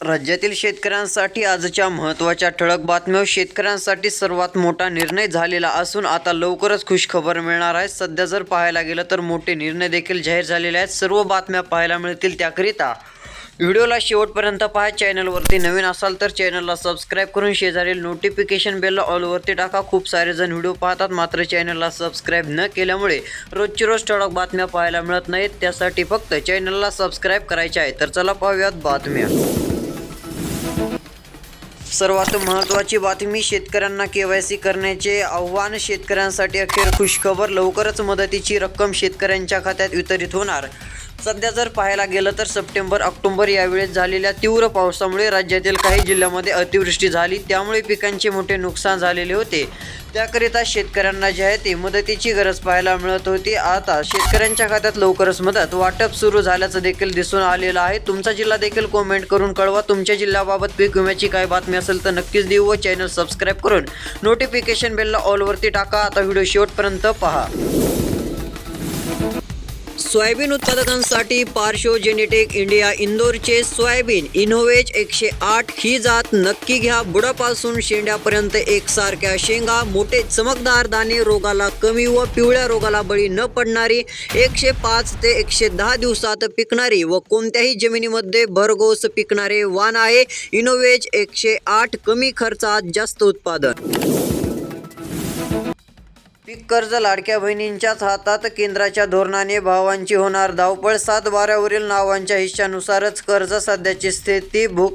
राज्यातील शेतकऱ्यांसाठी आजच्या महत्त्वाच्या ठळक बातम्या शेतकऱ्यांसाठी सर्वात मोठा निर्णय झालेला असून आता लवकरच खुशखबर मिळणार आहे. सध्या जर पाहायला गेलं तर मोठे निर्णय देखील जाहीर झालेले आहेत. सर्व बातम्या पाहायला मिळतील त्याकरिता. व्हिडिओला शेवटपर्यंत पहा. चॅनलवरती नवीन असाल तर चॅनलला सबस्क्राईब करून शेजारील नोटिफिकेशन बेल ऑलवरती टाका. खूप सारे जण व्हिडिओ पाहतात मात्र चॅनलला सबस्क्राईब न केल्यामुळे रोजची रोज ठळक बातम्या पाहायला मिळत नाहीत. त्यासाठी फक्त चॅनलला सबस्क्राईब करायचे आहे. तर चला पाहूयात बातम्या. सर्वात महत्त्वाची बातमी शेतकऱ्यांना केवायसी करण्याचे आव्हान. शेतकऱ्यांसाठी अखेर खुशखबर. लवकरच मदतीची रक्कम शेतकऱ्यांच्या खात्यात वितरित होणार. सध्या जर पाहायला गेलं तर सप्टेंबर ऑक्टोबर यावेळेस झालेल्या तीव्र पावसामुळे राज्यातील काही जिल्ह्यामध्ये अतिवृष्टी झाली. त्यामुळे पिकांचे मोठे नुकसान झालेले होते. त्याकरिता शेतकऱ्यांना जे आहे ते मदतीची गरज पाहायला मिळत होती. आता शेतकऱ्यांच्या खात्यात लवकरच मदत वाटप सुरू झाल्याचं देखील दिसून आलेलं आहे. तुमचा जिल्हा देखील कॉमेंट करून कळवा. तुमच्या जिल्ह्याबाबत पीक विम्याची काय बातमी असेल तर नक्कीच देऊ व चॅनल सबस्क्राईब करून नोटिफिकेशन बेलला ऑलवरती टाका. आता व्हिडिओ शेवटपर्यंत पहा. सोयाबीन उत्पादकांसाठी पार्शो जेनेटिक इंडिया इंदोरचे सोयाबीन इनोवेज एकशे आठ ही जात नक्की घ्या. बुडापासून शेंड्यापर्यंत एकसारख्या शेंगा मोठे चमकदार दाणे रोगाला कमी व पिवळ्या रोगाला बळी न पडणारी एकशे पाच ते एकशे दहा दिवसात पिकणारी व कोणत्याही जमिनीमध्ये भरघोस पिकणारे वाण आहे. इनोवेज एकशे आठ कमी खर्चात जास्त उत्पादन. पीक कर्ज लाडक्या बहिणींच्याच हातात केंद्राच्या धोरणाने भावांची होणार धावपळ. सात वाऱ्यावरील नावांच्या हिश्श्यानुसारच कर्ज सध्याची स्थिती भू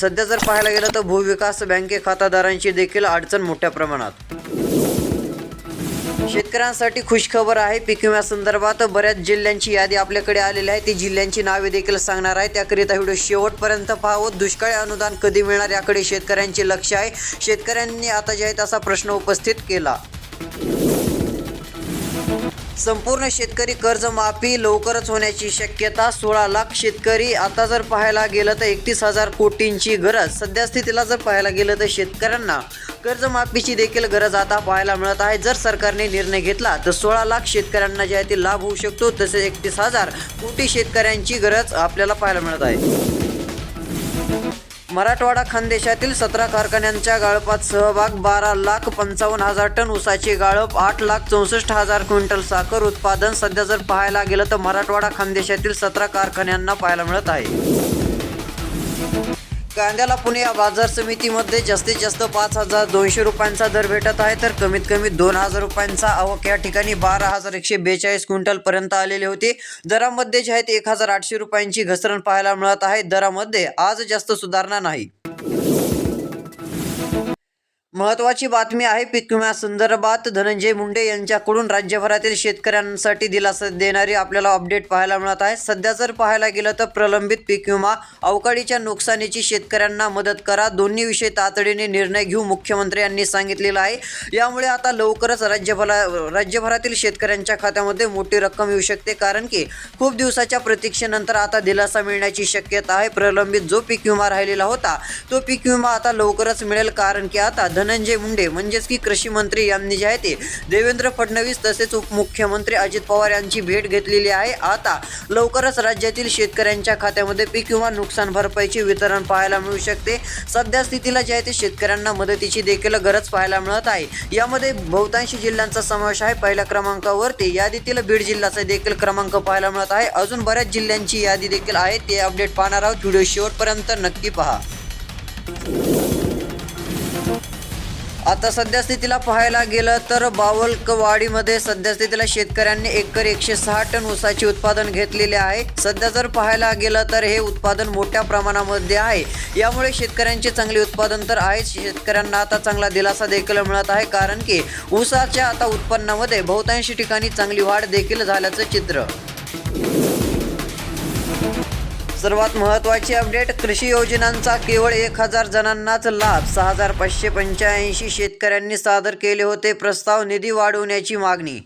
सध्या जर पाहायला गेलं तर भूविकास बँके खातादारांची देखील अडचण मोठ्या प्रमाणात. शेतकऱ्यांसाठी खुशखबर आहे. पीक विम्यासंदर्भात बऱ्याच जिल्ह्यांची यादी आपल्याकडे आलेली आहे. ती जिल्ह्यांची नावे देखील सांगणार आहे. त्याकरिता व्हिडिओ शेवटपर्यंत पाहावं. दुष्काळी अनुदान कधी मिळणार याकडे शेतकऱ्यांचे लक्ष आहे. शेतकऱ्यांनी आता जे आहे तसा प्रश्न उपस्थित केला. संपूर्ण शेतकरी कर्जमाफी लवकरच होण्याची शक्यता सोळा लाख शेतकरी. आता जर पाहायला गेलं तर एकतीस हजार कोटींची गरज. सध्या स्थितीला जर पाहायला गेलं तर शेतकऱ्यांना कर्जमाफीची देखील गरज आता पाहायला मिळत आहे. जर सरकारने निर्णय घेतला तर सोळा लाख शेतकऱ्यांना जे आहे ते लाभ होऊ शकतो तसेच एकतीस हजार कोटी शेतकऱ्यांची गरज आपल्याला पाहायला मिळत आहे. मराठवाडा खानदेशातील सतरा कारखान्यांच्या गाळपात सहभाग बारा लाख पंचावन्न हजार टन ऊसाची गाळप आठ लाख चौसष्ट हजार क्विंटल साखर उत्पादन सध्या जर पाहायला गेलं तर मराठवाडा खानदेशातील सतरा कारखान्यांना पाहायला मिळत आहे. कांद्याला पुणे या बाजार समितीमध्ये जास्तीत जास्त पाच हजार दोनशे रुपयांचा दर भेटत आहे. तर कमीत कमी दोन हजार रुपयांचा आवक या ठिकाणी बारा हजार एकशे बेचाळीस क्विंटल पर्यंत आलेले होते. दरामध्ये जे आहेत एक हजार आठशे रुपयांची घसरण पाहायला मिळत आहे. दरामध्ये आज जास्त सुधारणा नाही. महत्वाची बातमी आहे पीक विम्यासंदर्भात धनंजय मुंडे यांच्याकडून राज्यभरातील शेतकऱ्यांसाठी दिलासा देणारी आपल्याला अपडेट पाहायला मिळत आहे. सध्या जर पाहायला गेलं तर प्रलंबित पीक विमा अवकाळीच्या नुकसानीची शेतकऱ्यांना मदत करा दोन्ही विषय तातडीने निर्णय घेऊ मुख्यमंत्री यांनी सांगितलेलं आहे. यामुळे आता लवकरच राज्यभरा राज्यभरातील शेतकऱ्यांच्या खात्यामध्ये मोठी रक्कम येऊ शकते कारण की खूप दिवसाच्या प्रतीक्षेनंतर आता दिलासा मिळण्याची शक्यता आहे. प्रलंबित जो पीक विमा राहिलेला होता तो पीक विमा आता लवकरच मिळेल कारण की आता धनंजय मुंडे म्हणजेच की कृषी मंत्री यांनी जे आहे ते देवेंद्र फडणवीस तसेच उपमुख्यमंत्री अजित पवार यांची भेट घेतलेली आहे. आता लवकरच राज्यातील शेतकऱ्यांच्या खात्यामध्ये पीक किंवा नुकसान भरपाईचे वितरण पाहायला मिळू शकते. सध्या स्थितीला जे आहे ते शेतकऱ्यांना मदतीची देखील गरज पाहायला मिळत आहे. यामध्ये बहुतांशी जिल्ह्यांचा समावेश आहे. पहिल्या क्रमांकावरती यादीतील बीड जिल्ह्याचा देखील क्रमांक पाहायला मिळत आहे. अजून बऱ्याच जिल्ह्यांची यादी देखील आहे ते अपडेट पाहणार आहोत. व्हिडिओ शेवटपर्यंत नक्की पहा. आता सध्या स्थितीला पाहायला गेलं तर बावलकवाडीमध्ये सध्या स्थितीला शेतकऱ्यांनी एकर एकशे सहा टन ऊसाचे उत्पादन घेतलेले आहे. सध्या जर पाहायला गेलं तर हे उत्पादन मोठ्या प्रमाणामध्ये आहे. यामुळे शेतकऱ्यांचे चांगले उत्पादन तर आहेच. शेतकऱ्यांना आता चांगला दिलासा देखील मिळत आहे कारण की ऊसाच्या आता उत्पन्नामध्ये बहुतांशी ठिकाणी चांगली वाढ देखील झाल्याचं चित्र. सर्वात महत्त्वाची अपडेट कृषी योजनांचा केवळ एक हजार जणांनाच लाभ. सहा हजार पाचशे पंच्याऐंशी शेतकऱ्यांनी सादर केले होते प्रस्ताव निधी वाढवण्याची मागणी.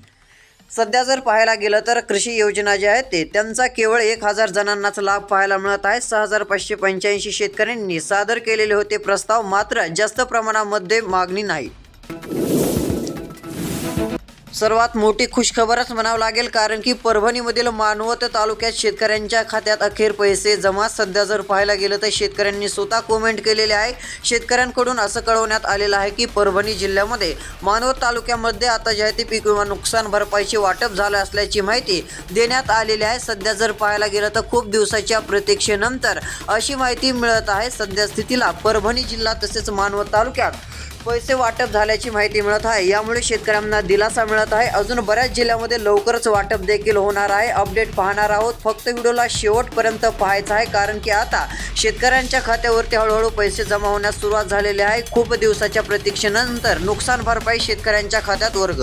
सध्या जर पाहायला गेलं तर कृषी योजना ज्या आहेत ते त्यांचा केवळ एक हजार जणांनाच लाभ पाहायला मिळत आहे. सहा हजार पाचशे पंच्याऐंशी शेतकऱ्यांनी सादर केलेले होते प्रस्ताव मात्र जास्त प्रमाणामध्ये मागणी नाही. सर्वात मोठी खुशखबरच म्हणावं लागेल कारण की परभणीमधील मानवत तालुक्यात शेतकऱ्यांच्या खात्यात अखेर पैसे जमा. सध्या जर पाहायला गेलं तर शेतकऱ्यांनी स्वतः कमेंट केलेले आहे. शेतकऱ्यांकडून असं कळवण्यात आलेलं आहे की परभणी जिल्ह्यामध्ये मानवत तालुक्यामध्ये आता जे आहे ते पीक विमा नुकसान भरपाईचे वाटप झालं असल्याची माहिती देण्यात आलेली आहे. सध्या जर पाहायला गेलं तर खूप दिवसाच्या प्रतीक्षेनंतर अशी माहिती मिळत आहे. सध्या स्थितीला परभणी जिल्हा तसेच मानवत तालुक्यात पैसे वाटप झाल्याची माहिती मिळत आहे. यामुळे शेतकऱ्यांना दिलासा मिळत आहे. अजून बऱ्याच जिल्ह्यामध्ये लवकरच वाटप देखील होणार आहे. अपडेट पाहणार आहोत. फक्त व्हिडिओला शेवटपर्यंत पाहायचं आहे कारण की आता शेतकऱ्यांच्या खात्यावरती हळूहळू पैसे जमा होण्यास सुरुवात झालेली आहे. खूप दिवसाच्या प्रतीक्षेनंतर नुकसान भरपाई शेतकऱ्यांच्या खात्यात वर्ग.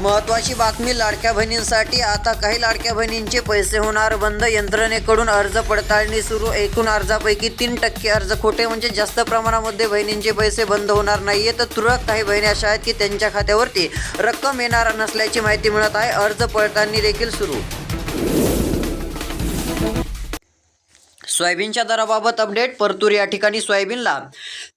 महत्वाची बातमी लाडक्या बहिणींसाठी. आता काही लाडक्या बहिणींचे पैसे होणार बंद. यंत्रणेकडून अर्ज पडताळणी सुरू. एकूण अर्जापैकी तीन टक्के अर्ज खोटे म्हणजे जास्त प्रमाणामध्ये बहिणींचे पैसे बंद होणार नाहीये. तर तुरळक काही बहिणी अशा आहेत की त्यांच्या खात्यावरती रक्कम येणार नसल्याची माहिती मिळत आहे. अर्ज पडताळणी देखील सुरू. सोयाबीनच्या दराबाबत अपडेट परतूर या ठिकाणी सोयाबीनला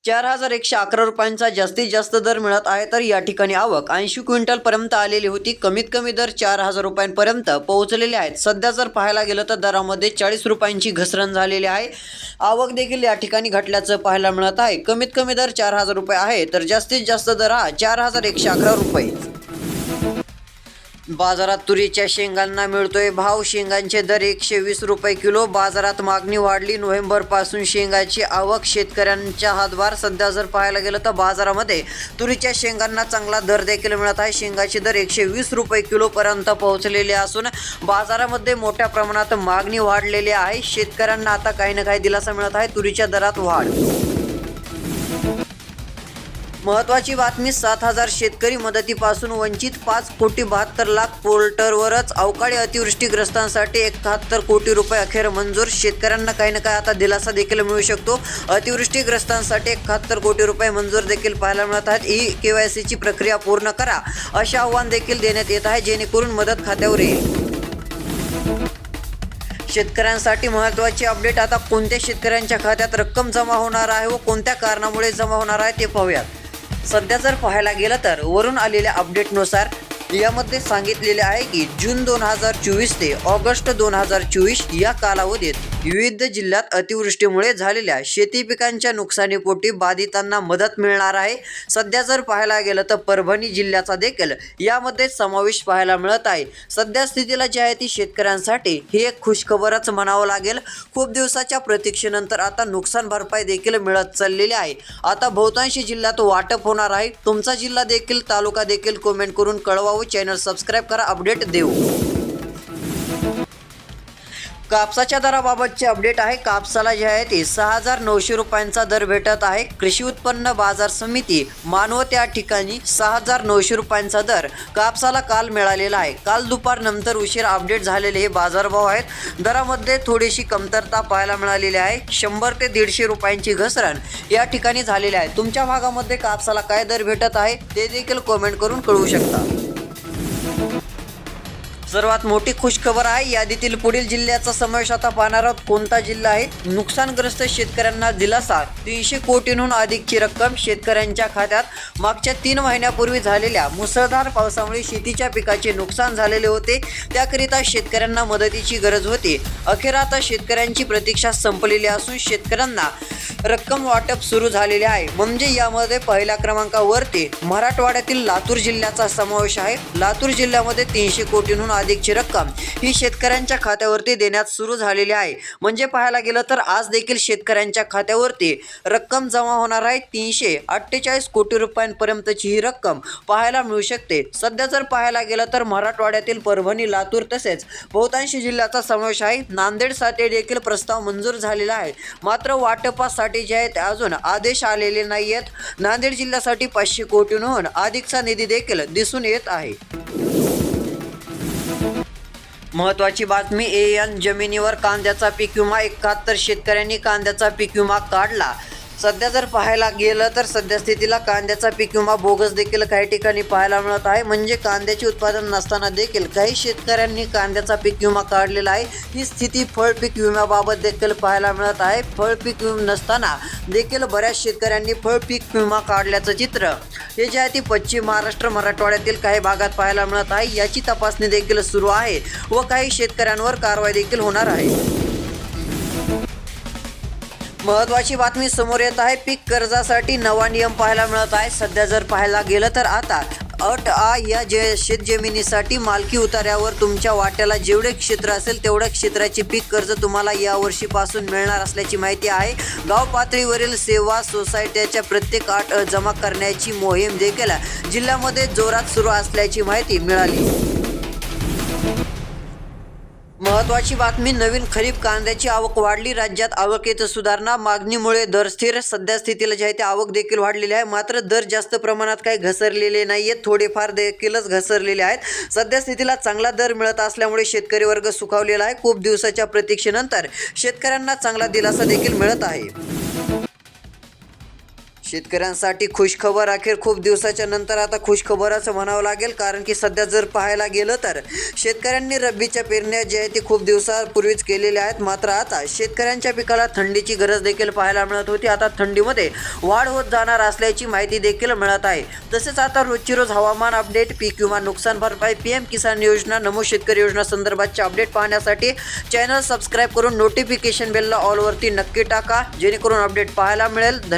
चार हजार एकशे अकरा रुपयांचा जास्तीत जास्त दर मिळत आहे तर या ठिकाणी आवक ऐंशी क्विंटलपर्यंत आलेली होती. कमीत कमी दर चार हजार रुपयांपर्यंत पोहोचलेले आहेत. सध्या जर पाहायला गेलं तर दरामध्ये चाळीस रुपयांची घसरण झालेली आहे. आवक देखील या ठिकाणी घटल्याचं पाहायला मिळत आहे. कमीत कमी दर चार हजार रुपये आहे तर जास्तीत जास्त दर हा चार हजार एकशे अकरा रुपये. बाजारात तुरीच्या शेंगांना मिळतोय भाव. शेंगांचे दर एकशे वीस रुपये किलो. बाजारात मागणी वाढली. नोव्हेंबरपासून शेंगाची आवक शेतकऱ्यांच्या हातभार सध्या जर पाहायला गेलं तर बाजारामध्ये तुरीच्या शेंगांना चांगला दर देखील मिळत आहे. शेंगाचे दर एकशे वीस रुपये किलोपर्यंत पोहोचलेले असून बाजारामध्ये मोठ्या प्रमाणात मागणी वाढलेली आहे. शेतकऱ्यांना आता काही ना काही दिलासा मिळत आहे. तुरीच्या दरात वाढ. महत्वाची बातमी सात हजार शेतकरी मदतीपासून वंचित पाच कोटी बहात्तर लाख पोर्टरवरच अवकाळी अतिवृष्टीग्रस्तांसाठी एकाहत्तर कोटी रुपये अखेर मंजूर. शेतकऱ्यांना काही ना काही आता दिलासा देखील मिळू शकतो. अतिवृष्टीग्रस्तांसाठी एकाहत्तर कोटी रुपये मंजूर देखील पाहायला मिळत आहेत. ई के वाय सीची प्रक्रिया पूर्ण करा. असे आव्हान देखील देण्यात येत आहे जेणेकरून मदत खात्यावर येईल. शेतकऱ्यांसाठी महत्त्वाची अपडेट. आता कोणत्या शेतकऱ्यांच्या खात्यात रक्कम जमा होणार आहे व कोणत्या कारणामुळे जमा होणार आहे ते पाहूयात. सध्या जर पाहायला गेलं तर वरून आलेल्या अपडेटनुसार यामध्ये सांगितलेले आहे की जून दोन हजार चोवीस ते ऑगस्ट दोन हजार चोवीस या कालावधीत विविध जिल्ह्यात अतिवृष्टीमुळे झालेल्या शेती पिकांच्या नुकसानीपोटी बाधितांना मदत मिळणार आहे. सध्या जर पाहायला गेलं तर परभणी जिल्ह्याचा देखील यामध्ये समावेश पाहायला मिळत आहे. सध्या स्थितीला जी आहे ती शेतकऱ्यांसाठी ही एक खुशखबरच म्हणावं लागेल. खूप दिवसाच्या प्रतीक्षेनंतर आता नुकसान भरपाई देखील मिळत चाललेली आहे. आता बहुतांशी जिल्ह्यात वाटप होणार आहे. तुमचा जिल्हा देखील तालुका देखील कमेंट करून कळवावं. चॅनल सबस्क्राईब करा अपडेट देऊ. कापसाच्या दराबाबतचे अपडेट आहे. कापसाला जे आहे ते सहा हजार नऊशे रुपयांचा दर भेटत आहे. कृषी उत्पन्न बाजार समिती मानवत या ठिकाणी सहा हजार नऊशे रुपयांचा दर कापसाला काल मिळालेला आहे. काल दुपारनंतर उशीर अपडेट झालेले हे बाजारभाव आहेत. दरामध्ये थोडीशी कमतरता पाहायला मिळालेली आहे. शंभर ते दीडशे रुपयांची घसरण या ठिकाणी झालेली आहे. तुमच्या भागामध्ये कापसाला काय दर भेटत आहे ते देखील कमेंट करून कळवू शकता. सर्वात मोठी खुशखबर आहे. यादीतील पुढील जिल्ह्याचा समावेश आता पाहणार आहोत. कोणता जिल्हा आहे? नुकसानग्रस्त शेतकऱ्यांना दिलासा. तीनशे कोटींहून अधिकची रक्कम शेतकऱ्यांच्या खात्यात. मागच्या तीन महिन्यापूर्वी झालेल्या मुसळधार पावसामुळे शेतीच्या पिकाचे नुकसान झालेले होते. त्याकरिता शेतकऱ्यांना मदतीची गरज होती. अखेर आता शेतकऱ्यांची प्रतीक्षा संपलेली असून शेतकऱ्यांना रक्कम वाटप सुरू झालेले आहे. म्हणजे यामध्ये पहिल्या क्रमांकावरती मराठवाड्यातील लातूर जिल्ह्याचा समावेश आहे. लातूर जिल्ह्यामध्ये तीनशे कोटींहून अधिकची रक्कम ही शेतकऱ्यांच्या खात्यावरती देण्यात सुरू झालेली आहे. म्हणजे पाहायला गेलं तर आज देखील शेतकऱ्यांच्या खात्यावरती रक्कम जमा होणार आहे. तीनशे अठ्ठेचाळीस कोटी रुपयांपर्यंतची ही रक्कम पाहायला मिळू शकते. सध्या जर पाहायला गेलं तर मराठवाड्यातील परभणी लातूर तसेच बहुतांशी जिल्ह्याचा समावेश आहे. नांदेडसाठी देखील प्रस्ताव मंजूर झालेला आहे. मात्र वाटपासाठी जे आहेत अजून आदेश आलेले नाही आहेत नांदेड जिल्ह्यासाठी पाचशे कोटींहून अधिकचा निधी देखील दिसून येत आहे. महत्वाची बातमी ए एन जमिनीवर कांद्याचा पीक विमा एकाहत्तर शेतकऱ्यांनी कांद्याचा पीक विमा काढला. सध्या जर पाहायला गेलं तर सध्या स्थितीला कांद्याचा पीक विमा बोगस देखील काही ठिकाणी पाहायला मिळत आहे. म्हणजे कांद्याचे उत्पादन नसताना देखील काही शेतकऱ्यांनी कांद्याचा पीक विमा काढलेला आहे. ही स्थिती फळ पीक विम्याबाबत देखील पाहायला मिळत आहे. फळ पीक विमा नसताना देखील बऱ्याच शेतकऱ्यांनी फळ पीक विमा काढल्याचं चित्र हे जे आहे ते पश्चिम महाराष्ट्र मराठवाड्यातील काही भागात पाहायला मिळत आहे. याची तपासणी देखील सुरू आहे व काही शेतकऱ्यांवर कारवाई देखील होणार आहे. महत्वाची बातमी समोर येत आहे. पीक कर्जासाठी नवा नियम पाहायला मिळत आहे. सध्या जर पाहायला गेलं तर आता अट आ या जे शेतजमिनीसाठी मालकी उतार्यावर तुमच्या वाट्याला जेवढे क्षेत्र असेल तेवढ्या क्षेत्राचे पीक कर्ज तुम्हाला या वर्षीपासून मिळणार असल्याची माहिती आहे. गाव पातळीवरील सेवा सोसायट्याच्या प्रत्येक अट जमा करण्याची मोहीम देखील जिल्ह्यामध्ये जोरात सुरू असल्याची माहिती मिळाली. महत्वाची बातमी नवीन खरीप कांद्याची आवक वाढली राज्यात आवकेत सुधारणा मागणीमुळे दर स्थिर सध्या स्थितीला जे आहे ते आवक देखील वाढलेली आहे. मात्र दर जास्त प्रमाणात काही घसरलेले नाही आहेत थोडेफार देखीलच घसरलेले आहेत. सध्या स्थितीला चांगला दर मिळत असल्यामुळे शेतकरी वर्ग सुखावलेला आहे. खूप दिवसाच्या प्रतीक्षेनंतर शेतकऱ्यांना चांगला दिलासा देखील मिळत आहे. शेतकऱ्यांसाठी खुशखबर अखेर खूप दिवसाच्या नंतर आता खुशखबरच म्हणावं लागेल कारण की सध्या जर पाहायला गेलं तर शेतकऱ्यांनी रब्बीच्या पेरण्या जे आहे ते खूप दिवसापूर्वीच केलेल्या आहेत. मात्र आता शेतकऱ्यांच्या पिकाला थंडीची गरज देखील पाहायला मिळत होती. आता थंडीमध्ये वाढ होत जाणार असल्याची माहिती देखील मिळत आहे. तसेच आता रोजची रोज हवामान अपडेट पीक विमा नुकसान भरपाई पी एम किसान योजना नमो शेतकरी योजना संदर्भातचे अपडेट पाहण्यासाठी चॅनल सबस्क्राईब करून नोटिफिकेशन बेलला ऑलवरती नक्की टाका जेणेकरून अपडेट पाहायला मिळेल. धन्यवाद.